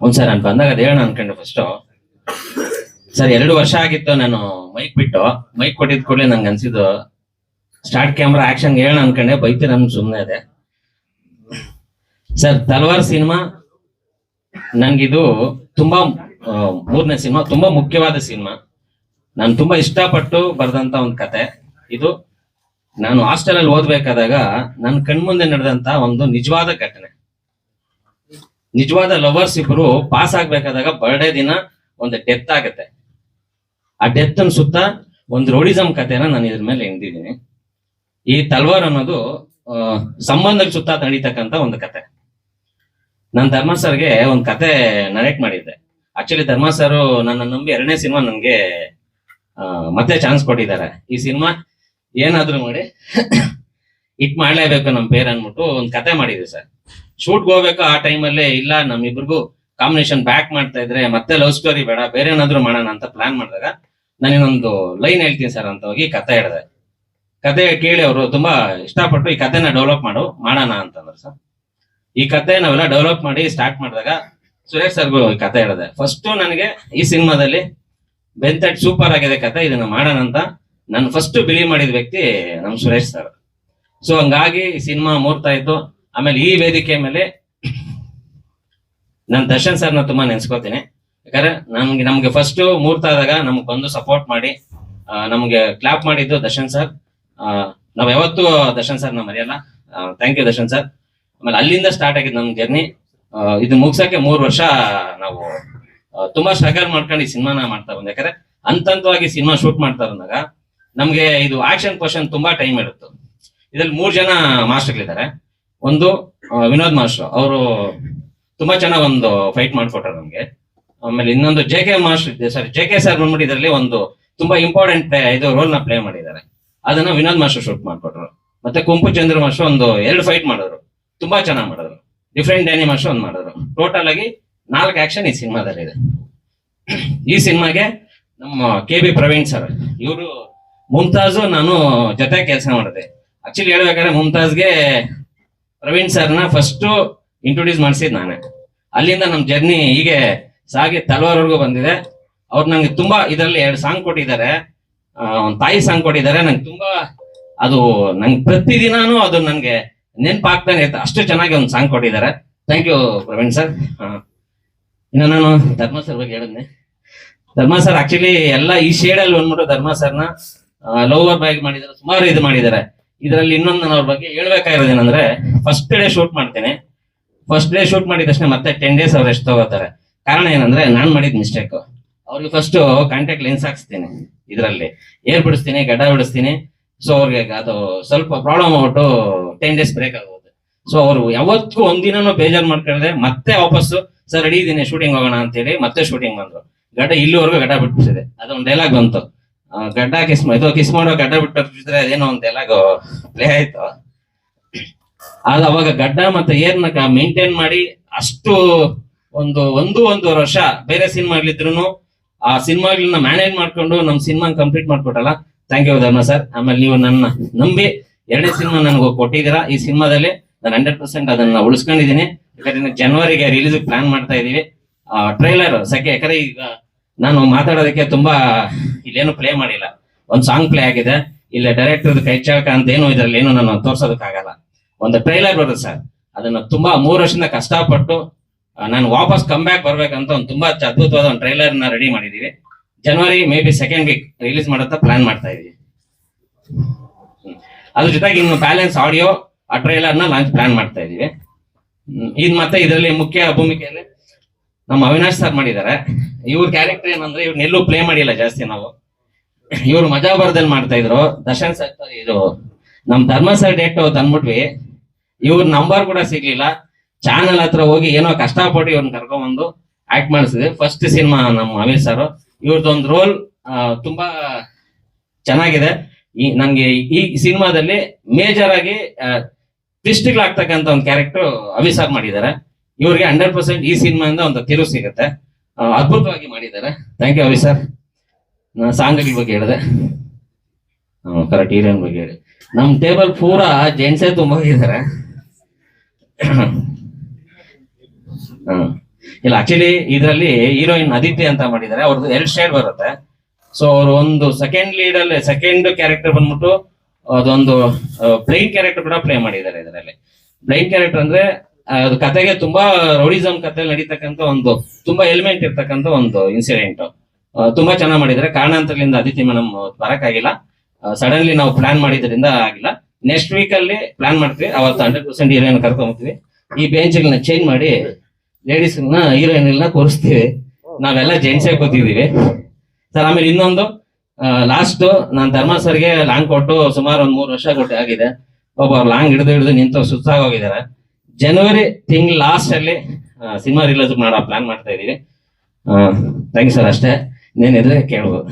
ಅದು ಸರ್ ನಾನು ಬಂದಾಗ ಅದೇ ಹೇಳೋಣ ಅನ್ಕೊಂಡೆ ಫಸ್ಟ್ ಸರ್, ಎರಡು ವರ್ಷ ಆಗಿತ್ತು ನಾನು ಮೈಕ್ ಬಿಟ್ಟು. ಮೈಕ್ ಕೊಟ್ಟಿದ್ ಕೂಡಲೇ ನಂಗೆ ಅನ್ಸಿದ್ದು ಸ್ಟಾರ್ಟ್ ಕ್ಯಾಮ್ರಾ ಆಕ್ಷನ್ ಹೇಳೋಣ ಅನ್ಕೊಂಡೆ ಬೈತಿ ನನ್ ಸುಮ್ನೆ ಅದೇ. ಸರ್, ತಲ್ವಾರ್ ಸಿನಿಮಾ, ನಂಗಿದು ತುಂಬಾ ಮೂರನೇ ಸಿನಿಮಾ, ತುಂಬಾ ಮುಖ್ಯವಾದ ಸಿನಿಮಾ. ನಾನು ತುಂಬಾ ಇಷ್ಟಪಟ್ಟು ಬರೆದಂತ ಒಂದು ಕತೆ. ಇದು ನಾನು ಹಾಸ್ಟೆಲ್ ಅಲ್ಲಿ ಓದ್ಬೇಕಾದಾಗ ನನ್ನ ಕಣ್ಮುಂದೆ ನಡೆದಂತ ಒಂದು ನಿಜವಾದ ಘಟನೆ. ನಿಜವಾದ ಲವರ್ಸ್ ಇಬ್ರು ಪಾಸ್ ಆಗ್ಬೇಕಾದಾಗ ಬರ್ಡೇ ದಿನ ಒಂದು ಡೆತ್ ಆಗತ್ತೆ. ಆ ಡೆತ್ ಸುತ್ತ ಒಂದು ರೋಡಿಸಮ್ ಕಥೆನ ನಾನು ಇದ್ರ ಮೇಲೆ ಎಂದಿದ್ದೀನಿ ಈ ತಲ್ವಾರ್ ಅನ್ನೋದು ಸಂಬಂಧದ ಸುತ್ತ ನಡೀತಕ್ಕಂತ ಒಂದು ಕತೆ ನನ್ ಧರ್ಮ ಸರ್ಗೆ ಒಂದು ಕತೆ ನರೇಟ್ ಮಾಡಿದ್ದೆ. ಆಕ್ಚುಲಿ ಧರ್ಮ ಸರ್ ನನ್ನ ನಂಬಿ ಎರಡನೇ ಸಿನಿಮಾ ನನ್ಗೆ ಮತ್ತೆ ಚಾನ್ಸ್ ಕೊಟ್ಟಿದ್ದಾರೆ. ಈ ಸಿನಿಮಾ ಏನಾದ್ರೂ ಮಾಡಿ ಇಟ್ ಮಾಡ್ಲೇಬೇಕು ನಮ್ ಪೇರ್ ಅನ್ಬಿಟ್ಟು ಒಂದ್ ಕತೆ ಮಾಡಿದ್ವಿ ಸರ್. ಶೂಟ್ ಹೋಗ್ಬೇಕು ಆ ಟೈಮಲ್ಲೇ ಇಲ್ಲ, ನಮ್ಮಿಬ್ರಿಗೂ ಕಾಂಬಿನೇಷನ್ ಬ್ಯಾಕ್ ಮಾಡ್ತಾ ಇದ್ರೆ ಮತ್ತೆ ಲವ್ ಸ್ಟೋರಿ ಬೇಡ, ಬೇರೆ ಏನಾದ್ರು ಮಾಡೋಣ ಅಂತ ಪ್ಲಾನ್ ಮಾಡಿದಾಗ ನಾನಿನ್ನೊಂದು ಲೈನ್ ಹೇಳ್ತೀನಿ ಸರ್ ಅಂತ ಹೋಗಿ ಕತೆ ಹೇಳಿದೆ. ಕತೆ ಕೇಳಿ ಅವರು ತುಂಬಾ ಇಷ್ಟಪಟ್ಟು ಈ ಕತೆನ ಡೆವಲಪ್ ಮಾಡು, ಮಾಡೋಣ ಅಂತಂದ್ರು ಸರ್. ಈ ಕತೆ ನಾವೆಲ್ಲ ಡೆವಲಪ್ ಮಾಡಿ ಸ್ಟಾರ್ಟ್ ಮಾಡಿದಾಗ ಸುರೇಶ್ ಸರ್ಗೂ ಈ ಕತೆ ಹೇಳಿದೆ. ಫಸ್ಟ್ ನನಗೆ ಈ ಸಿನಿಮಾದಲ್ಲಿ ಬೆಂತಟ್ ಸೂಪರ್ ಆಗಿದೆ ಕತೆ, ಇದನ್ನ ಮಾಡೋಣ ಅಂತ ನಾನು ಫಸ್ಟ್ ಬಿಲೀವ್ ಮಾಡಿದ ವ್ಯಕ್ತಿ ನಮ್ ಸುರೇಶ್ ಸರ್ ಸೊ ಹಂಗಾಗಿ ಸಿನಿಮಾ ಮೂರ್ತಾ ಇತ್ತು ಆಮೇಲೆ ಈ ವೇದಿಕೆ ಮೇಲೆ ನಾನು ದರ್ಶನ್ ಸರ್ನ ತುಂಬಾ ನೆನ್ಸ್ಕೋತೀನಿ. ಯಾಕಂದ್ರೆ ನಮ್ಗೆ ನಮ್ಗೆ ಫಸ್ಟ್ ಮೂರ್ತ ಆದಾಗ ನಮ್ಗೆ ಬಂದು ಸಪೋರ್ಟ್ ಮಾಡಿ ನಮ್ಗೆ ಕ್ಲಾಪ್ ಮಾಡಿದ್ದು ದರ್ಶನ್ ಸರ್ ನಾವ್ ಯಾವತ್ತು ದರ್ಶನ್ ಸರ್ನ ಮರೆಯಲ್ಲ. ಥ್ಯಾಂಕ್ ಯು ದರ್ಶನ್ ಸರ್ ಆಮೇಲೆ ಅಲ್ಲಿಂದ ಸ್ಟಾರ್ಟ್ ಆಗಿದ್ದು ನಮ್ ಜರ್ನಿ ಇದು ಮುಗ್ಸಕ್ಕೆ ಮೂರ್ ವರ್ಷ ನಾವು ತುಂಬಾ ಸ್ಟ್ರಗಲ್ ಮಾಡ್ಕೊಂಡು ಈ ಸಿನಿಮಾನ ಮಾಡ್ತಾ ಬಂದ್ವಿ ಯಾಕಂದ್ರೆ ಹಂತ ಹಂತವಾಗಿ ಸಿನಿಮಾ ಶೂಟ್ ಮಾಡ್ತಾ ಬಂದಾಗ ನಮ್ಗೆ ಇದು ಆಕ್ಷನ್ ಕ್ವಶನ್ ತುಂಬಾ ಟೈಮ್ ಇರುತ್ತೆ. ಇದ್ರಲ್ಲಿ ಮೂರ್ ಜನ ಮಾಸ್ಟರ್ಗಳಿದ್ದಾರೆ ಒಂದು ವಿನೋದ್ ಮಾಸ್ಟರ್. ಅವರು ತುಂಬಾ ಚೆನ್ನಾಗಿ ಒಂದು ಫೈಟ್ ಮಾಡ್ಕೊಟ್ರು ನಮ್ಗೆ. ಆಮೇಲೆ ಇನ್ನೊಂದು ಜೆ ಕೆ ಮಾಸ್ಟರ್ ಇದೆ ಸರ್ ಜೆ ಕೆ ಸರ್ ಬಂದ್ಬಿಟ್ಟು ಇದರಲ್ಲಿ ಒಂದು ತುಂಬಾ ಇಂಪಾರ್ಟೆಂಟ್ ಇದು ರೋಲ್ನ ಪ್ಲೇ ಮಾಡಿದ್ದಾರೆ. ಅದನ್ನ ವಿನೋದ್ ಮಾಸ್ಟರ್ ಶೂಟ್ ಮಾಡ್ಕೊಟ್ರು. ಮತ್ತೆ ಕುಂಪು ಚಂದ್ರ ಮಾಸ್ಟರ್ ಒಂದು ಎರಡು ಫೈಟ್ ಮಾಡಿದ್ರು. ತುಂಬಾ ಚೆನ್ನಾಗಿ ಮಾಡಿದ್ರು. ಡಿಫ್ರೆಂಟ್ ಡ್ಯಾನಿ ಮಾಸ್ಟರ್ ಒಂದು ಮಾಡಿದ್ರು. ಟೋಟಲ್ ಆಗಿ ನಾಲ್ಕು ಆಕ್ಷನ್ ಈ ಸಿನಿಮಾದಲ್ಲಿ ಇದೆ ಈ ಸಿನಿಮಾಗೆ ನಮ್ಮ ಕೆ ಬಿ ಪ್ರವೀಣ್ ಸರ್ ಇವರು ಮುಮ್ತಾಜು ನಾನು ಜೊತೆ ಕೆಲಸ ಮಾಡಿದೆ. ಆಕ್ಚುಲಿ ಹೇಳ್ಬೇಕಾದ್ರೆ ಮುಮ್ತಾಜ್ಗೆ ಪ್ರವೀಣ್ ಸರ್ನ ಫಸ್ಟ್ ಇಂಟ್ರೊಡ್ಯೂಸ್ ಮಾಡಿಸಿದ್ ನಾನೇ. ಅಲ್ಲಿಂದ ನಮ್ ಜರ್ನಿ ಹೀಗೆ ಸಾಗಿ ತಲವಾರ್ವರೆಗೂ ಬಂದಿದೆ. ಅವ್ರು ನಂಗೆ ತುಂಬಾ ಇದರಲ್ಲಿ ಎರಡು ಸಾಂಗ್ ಕೊಟ್ಟಿದ್ದಾರೆ. ಒಂದು ತಾಯಿ ಸಾಂಗ್ ಕೊಟ್ಟಿದ್ದಾರೆ. ನಂಗೆ ತುಂಬಾ ಅದು ನಂಗೆ ಪ್ರತಿದಿನಾನು ಅದು ನನಗೆ ನೆನಪಾಗ್ತಾನೆ ಇರುತ್ತೆ ಅಷ್ಟು ಚೆನ್ನಾಗಿ ಒಂದು ಸಾಂಗ್ ಕೊಟ್ಟಿದ್ದಾರೆ. Thank you Praveen sir. ಇನ್ನು ನಾನು ಧರ್ಮ ಸರ್ ಬಗ್ಗೆ ಹೇಳಿದ್ನೆ. ಧರ್ಮ ಸರ್ ಆಕ್ಚುಲಿ ಎಲ್ಲ ಈ ಶೇಡ್ ಅಲ್ಲಿ ಬಂದ್ಬಿಟ್ಟು ಧರ್ಮ ಸರ್ನ ಲೋವರ್ ಬ್ಯಾಗ್ ಮಾಡಿದ್ದಾರೆ, ಸುಮಾರು ಇದು ಮಾಡಿದ್ದಾರೆ. ಇದರಲ್ಲಿ ಇನ್ನೊಂದು ನಾನು ಬಗ್ಗೆ ಹೇಳ್ಬೇಕಾಗಿರೋದೇನಂದ್ರೆ ಫಸ್ಟ್ ಡೇ ಶೂಟ್ ಮಾಡ್ತೇನೆ. ಫಸ್ಟ್ ಡೇ ಶೂಟ್ ಮಾಡಿದ ತಕ್ಷಣ ಮತ್ತೆ ಟೆನ್ ಡೇಸ್ ಅವ್ರು ಎಷ್ಟು ತಗೋತಾರೆ. ಕಾರಣ ಏನಂದ್ರೆ, ನಾನ್ ಮಾಡಿದ ಮಿಸ್ಟೇಕ್ ಅವ್ರಿಗೆ ಫಸ್ಟ್ ಕಾಂಟ್ಯಾಕ್ಟ್ ಲೆನ್ಸ್ ಹಾಕ್ಸ್ತೀನಿ ಇದರಲ್ಲಿ. ಏರ್ ಬಿಡಿಸ್ತೀನಿ, ಗಡ್ಡ ಬಿಡಿಸ್ತೀನಿ. ಸೊ ಅವ್ರಿಗೆ ಅದು ಸ್ವಲ್ಪ ಪ್ರಾಬ್ಲಮ್ ಆಗ್ಬಿಟ್ಟು ಟೆನ್ ಡೇಸ್ ಬ್ರೇಕ್ ಆಗೋದು ಸೊ ಅವರು ಯಾವತ್ತೂ ಒಂದಿನೂ ಬೇಜಾರ್ ಮಾಡ್ಕೊಳ್ಳದೆ ಮತ್ತೆ ವಾಪಸ್ಸು, ಸರ್ ರೆಡಿ ಇದೀನಿ ಶೂಟಿಂಗ್ ಹೋಗೋಣ ಅಂತೇಳಿ ಮತ್ತೆ ಶೂಟಿಂಗ್ ಬಂದ್ರು. ಗಡ್ಡ ಇಲ್ಲಿವರೆಗೂ ಗಡ್ಡ ಬಿಟ್ಬಿಟ್ಟಿದೆ. ಅದೊಂದು ಡೈಲಾಗ್ ಬಂತು. ಗಡ್ಡ ಕಿಸ್ ಇದು ಕಿಸ್ ಮಾಡೋ ಗಡ್ಡ ಬಿಟ್ಟಿದ್ರೆ ಅದೇನೋ ಒಂದು ಎಲ್ಲ ಪ್ಲೇ ಆಯ್ತು. ಅದು ಅವಾಗ ಗಡ್ಡ ಮತ್ತೆ ಏರ್ನ ಮೇಂಟೈನ್ ಮಾಡಿ ಅಷ್ಟು ಒಂದು ಒಂದು ಒಂದೂವರೆ ವರ್ಷ ಬೇರೆ ಸಿನಿಮಾಗ್ಲಿದ್ರು ಆ ಸಿನಿಮಾಗಳನ್ನ ಮ್ಯಾನೇಜ್ ಮಾಡ್ಕೊಂಡು ನಮ್ ಸಿನಿಮಾ ಕಂಪ್ಲೀಟ್ ಮಾಡ್ಕೊಟ್ಟಲ್ಲ. ಥ್ಯಾಂಕ್ ಯು ಧರ್ಮ ಸರ್ ಆಮೇಲೆ ನೀವು ನನ್ನ ನಂಬಿ ಎರಡನೇ ಸಿನಿಮಾ ನನಗೆ ಕೊಟ್ಟಿದ್ದೀರಾ. ಈ ಸಿನಿಮಾದಲ್ಲಿ ನಾನು ಹಂಡ್ರೆಡ್ ಪರ್ಸೆಂಟ್ ಅದನ್ನ ಉಳಿಸ್ಕೊಂಡಿದ್ದೀನಿ. ಯಾಕಂದ್ರೆ ಜನವರಿಗೆ ರಿಲೀಸ್ ಪ್ಲಾನ್ ಮಾಡ್ತಾ ಇದೀವಿ ಟ್ರೈಲರ್ ಸಕೆ ಯಾಕಂದ್ರೆ ಈಗ ನಾನು ಮಾತಾಡೋದಕ್ಕೆ ತುಂಬಾ ಇಲ್ಲೇನು ಪ್ಲೇ ಮಾಡಿಲ್ಲ. ಒಂದ್ ಸಾಂಗ್ ಪ್ಲೇ ಆಗಿದೆ. ಇಲ್ಲ ಡೈರೆಕ್ಟರ್ ಕೈ ಚಾಳಕ ಅಂತ ಏನು ಇದ್ರಲ್ಲಿ ಏನು ನಾನು ತೋರ್ಸೋದಕ್ಕಾಗಲ್ಲ. ಒಂದು ಟ್ರೈಲರ್ ಬರುತ್ತೆ ಸರ್ ಅದನ್ನ ತುಂಬಾ ಮೂರು ವರ್ಷದಿಂದ ಕಷ್ಟಪಟ್ಟು ನಾನು ವಾಪಸ್ ಕಮ್ ಬ್ಯಾಕ್ ಬರ್ಬೇಕಂತ ಒಂದು ತುಂಬಾ ಅದ್ಭುತವಾದ ಒಂದು ಟ್ರೈಲರ್ನ ರೆಡಿ ಮಾಡಿದೀವಿ. January maybe second week release ಮಾಡತ್ತ ಪ್ಲಾನ್ ಮಾಡ್ತಾ ಇದೀವಿ. ಅದ್ರ ಜೊತೆಗೆ ಇನ್ನು ಬ್ಯಾಲೆನ್ಸ್ ಆಡಿಯೋ ಆ ಟ್ರೈಲರ್ನ ಲಾಂಚ್ ಪ್ಲಾನ್ ಮಾಡ್ತಾ ಇದೀವಿ. ಇದ್ ಮತ್ತೆ ಇದರಲ್ಲಿ ಮುಖ್ಯ ಭೂಮಿಕೆಯಲ್ಲಿ ನಮ್ಮ ಅವಿನಾಶ್ ಸರ್ ಮಾಡಿದ್ದಾರೆ. ಇವ್ರ ಕ್ಯಾರೆಕ್ಟರ್ ಏನಂದ್ರೆ ಇವ್ರನ್ನ ಎಲ್ಲೂ ಪ್ಲೇ ಮಾಡಿಲ್ಲ ಜಾಸ್ತಿ ನಾವು. ಇವ್ರು ಮಜಾಬರದಲ್ಲಿ ಮಾಡ್ತಾ ಇದ್ರು. ದರ್ಶನ್ ಸರ್ ಇದು. ನಮ್ ಧರ್ಮ ಸರ್ ಡೇಟ್ ತಂದ್ಬಿಟ್ವಿ ಇವ್ರ ನಂಬರ್ ಕೂಡ ಸಿಗ್ಲಿಲ್ಲ. ಚಾನಲ್ ಹತ್ರ ಹೋಗಿ ಏನೋ ಕಷ್ಟಪಟ್ಟು ಇವ್ರನ್ನ ಕರ್ಕೊಂಡ್ಬಂದು ಆಕ್ಟ್ ಮಾಡಿಸಿದ್ವಿ. ಫಸ್ಟ್ ಸಿನಿಮಾ ನಮ್ಮ ಅಮೀರ್ ಸರ್ ಇವ್ರದ್ದೊಂದು ರೋಲ್ ತುಂಬಾ ಚೆನ್ನಾಗಿದೆ. ಈ, ನಂಗೆ ಈ ಸಿನಿಮಾದಲ್ಲಿ ಮೇಜರ್ ಆಗಿ ಆಗ್ತಕ್ಕಂತ ಒಂದು ಕ್ಯಾರೆಕ್ಟರ್ ಅವಿ ಸರ್ ಮಾಡಿದ್ದಾರೆ. ಇವ್ರಿಗೆ ಹಂಡ್ರೆಡ್ ಪರ್ಸೆಂಟ್ ಈ ಸಿನಿಮಾಯಿಂದ ಒಂದು ತಿರು ಸಿಗುತ್ತೆ. ಅದ್ಭುತವಾಗಿ ಮಾಡಿದ್ದಾರೆ. ಥ್ಯಾಂಕ್ ಯು ಅವಿ ಸರ್ ಸಾಂಗ್ಗಳ ಬಗ್ಗೆ ಹೇಳಿದೆ. ಕರೆಕ್ಟ್ ಹೀರೋಯಿನ್ ಬಗ್ಗೆ ಹೇಳಿ. ನಮ್ ಟೇಬಲ್ ಪೂರಾ ಜೆಂಟ್ಸೇ ತುಂಬ ಹೋಗಿದ್ದಾರೆ ಇಲ್ಲ ಆಕ್ಚುಲಿ ಇದರಲ್ಲಿ ಹೀರೋಯಿನ್ ಅದಿತಿ ಅಂತ ಮಾಡಿದ್ದಾರೆ. ಅವ್ರದ್ದು ಎರಡು ಶೇಡ್ ಬರುತ್ತೆ. ಸೊ ಅವ್ರು ಒಂದು ಸೆಕೆಂಡ್ ಲೀಡ್ ಅಲ್ಲಿ ಸೆಕೆಂಡ್ ಕ್ಯಾರೆಕ್ಟರ್ ಬಂದ್ಬಿಟ್ಟು ಅದೊಂದು ಬ್ಲೈಂಡ್ ಕ್ಯಾರೆಕ್ಟರ್ ಕೂಡ ಪ್ಲೇ ಮಾಡಿದ್ದಾರೆ ಇದರಲ್ಲಿ. ಬ್ಲೈಂಡ್ ಕ್ಯಾರೆಕ್ಟರ್ ಅಂದ್ರೆ ಅದು ಕತೆಗೆ ತುಂಬಾ ರೌಡಿಸಮ್ ಕತೆ ನಡೀತಕ್ಕಂತ ಒಂದು, ತುಂಬಾ ಎಲಿಮೆಂಟ್ ಇರ್ತಕ್ಕಂತ ಒಂದು ಇನ್ಸಿಡೆಂಟ್ ತುಂಬಾ ಚೆನ್ನಾಗಿ ಮಾಡಿದ್ರೆ ಕಾರಣಾಂತರದಿಂದ ಅದಿತಿ ಮೇಡಮ್ ಬರಕ್ಕಾಗಿಲ್ಲ. ಸಡನ್ಲಿ ನಾವು ಪ್ಲಾನ್ ಮಾಡಿದ್ರಿಂದ ಆಗಿಲ್ಲ. ನೆಕ್ಸ್ಟ್ ವೀಕ್ ಅಲ್ಲಿ ಪ್ಲಾನ್ ಮಾಡ್ತೀವಿ. ಅವತ್ತು ಹಂಡ್ರೆಡ್ ಪರ್ಸೆಂಟ್ ಹೀರೋಯಿನ್ ಕರ್ಕೊಂಡ್ತೀವಿ ಈ ಬೆಂಚ್ಗಳನ್ನ ಚೇಂಜ್ ಮಾಡಿ ಲೇಡೀಸ್ ಹೀರೋಯಿನ್ ಕೂರಿಸ್ತೀವಿ. ನಾವೆಲ್ಲ ಜೆಂಟ್ಸೇ ಕೂತಿದೀವಿ ಸರ್, ಆಮೇಲೆ ಇನ್ನೊಂದು ಲಾಸ್ಟ್ ನಾನು ಧರ್ಮ ಸರ್ಗೆ ಲಾಂಗ್ ಕೊಟ್ಟು ಸುಮಾರು ಒಂದ್ ಮೂರು ವರ್ಷ ಕೊಟ್ಟು ಆಗಿದೆ. ಒಬ್ಬ ಲಾಂಗ್ ಹಿಡಿದು ಹಿಡಿದು ನಿಂತು ಸುಸ್ತಾಗೋಗಿದ್ದಾರೆ ಜನವರಿ ತಿಂಗ್ ಲಾಸ್ಟ್ ಅಲ್ಲಿ ಸಿನಿಮಾ ರಿಲೀಸ್ ಮಾಡೋ ಪ್ಲಾನ್ ಮಾಡ್ತಾ ಇದೀವಿ ಥ್ಯಾಂಕ್ ಯು ಸರ್ ಅಷ್ಟೇ. ಇನ್ನೇನಿದ್ರೆ ಕೇಳ್ಬೋದು.